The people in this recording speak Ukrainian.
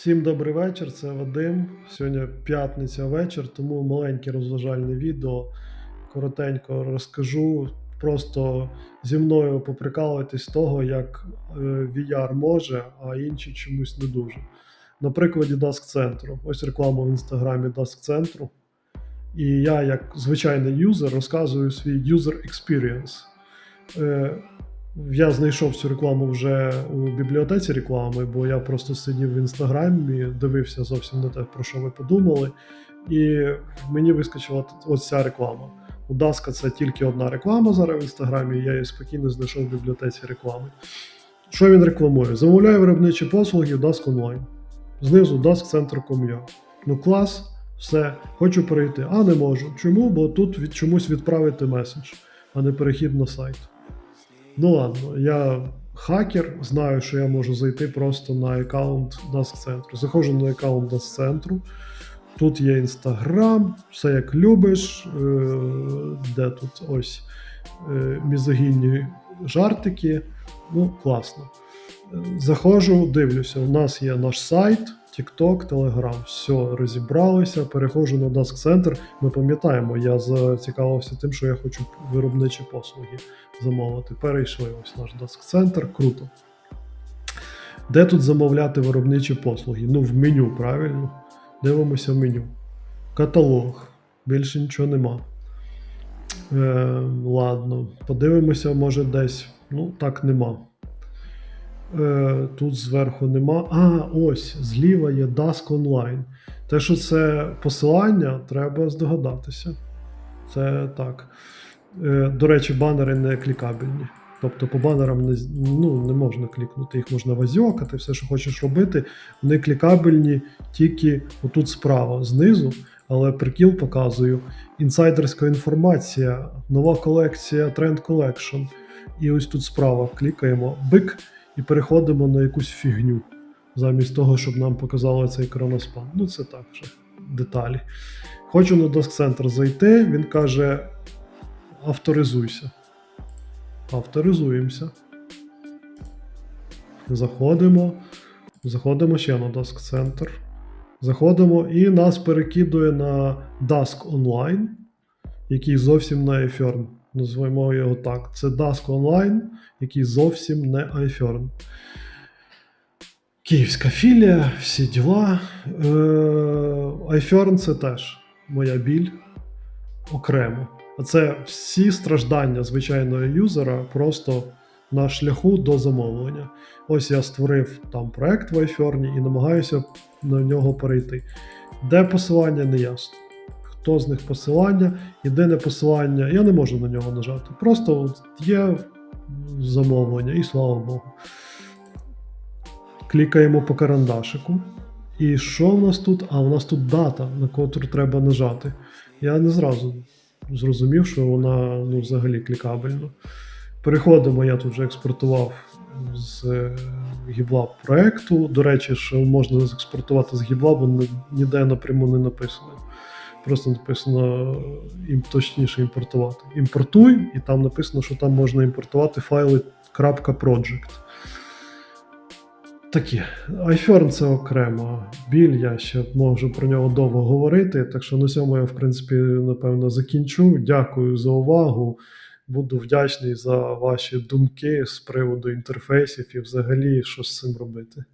Всім добрий вечір, це Вадим. Сьогодні п'ятниця вечір, тому маленьке розважальне відео. Коротенько розкажу. Просто зі мною поприкалуйтесь того, як е, VR може, а інші чомусь не дуже. На прикладі Dask центру. Ось реклама в інстаграмі Dask центру. І я, як звичайний юзер, розказую свій user experience. Я знайшов цю рекламу вже у бібліотеці реклами, бо я просто сидів в інстаграмі, дивився зовсім не те, про що ви подумали. І мені вискочила ось ця реклама. У Даска це тільки одна реклама зараз в інстаграмі, я її спокійно знайшов в бібліотеці реклами. Що він рекламує? Замовляю виробничі послуги в Dask онлайн. Знизу daskcenter.com.ua. Ну клас, все, хочу перейти. А не можу. Чому? Бо тут від чомусь відправити меседж, а не перехід на сайт. Ну ладно, я хакер, знаю, що я можу зайти просто на аккаунт Dask центру. Заходжу на аккаунт Dask центру. Тут є Інстаграм, все як любиш. Е, Де тут ось е, мізогінні жартики. Ну, класно. Е, Заходжу, дивлюся. У нас є наш сайт, TikTok, Telegram. Все, розібралися. Переходжу на Dask Center. Ми пам'ятаємо, я зацікавився тим, що я хочу виробничі послуги замовити. Перейшли ось наш Dask Center, круто. Де тут замовляти виробничі послуги? Ну, в меню, правильно? Дивимося в меню. Каталог. Більше нічого нема. Е, ладно, подивимося, може десь. Ну, так нема. Е, тут зверху нема. А, ось, зліва є Dask Online. Те, що це посилання, треба здогадатися. Це так. Е, До речі, банери не клікабельні. Тобто по банерам не, ну, не можна клікнути, їх можна вазьокати, все, що хочеш робити. Вони клікабельні тільки отут справа, знизу, але прикіл показую. Інсайдерська інформація, нова колекція Trend Collection. І ось тут справа клікаємо бик і переходимо на якусь фігню, замість того, щоб нам показали цей кроноспан. Ну, це так вже деталі. Хочу на Dask Center зайти, він каже: авторизуйся. Авторизуємося. Заходимо. Заходимо ще на Dask Center. Заходимо і нас перекидує на Dask Online, який зовсім не iFern. Назвемо його так. Це Dask Online, який зовсім не iFern. Київська філія, всі діла. Е, iFern це теж моя біль окремо. А це всі страждання звичайного юзера просто на шляху до замовлення. Ось я створив там проект в iFern і намагаюся на нього перейти. Де посилання, не ясно. Хто з них посилання, єдине посилання, я не можу на нього нажати. Просто от є замовлення, і слава Богу. Клікаємо по карандашику. І що в нас тут? А, у нас тут дата, на котру треба нажати. Я не зразу зрозумів, що вона ну, взагалі клікабельна. Переходимо, я тут вже експортував з е, гібла проекту. До речі, що можна експортувати з гібла, бо ніде напряму не написано. Просто написано їм точніше імпортувати. Імпортуй, і там написано, що там можна імпортувати файли .project. Такі. iFern це окремо. Біль, я ще можу про нього довго говорити. Так що на цьому я, в принципі, напевно, закінчу. Дякую за увагу. Буду вдячний за ваші думки з приводу інтерфейсів і взагалі, що з цим робити.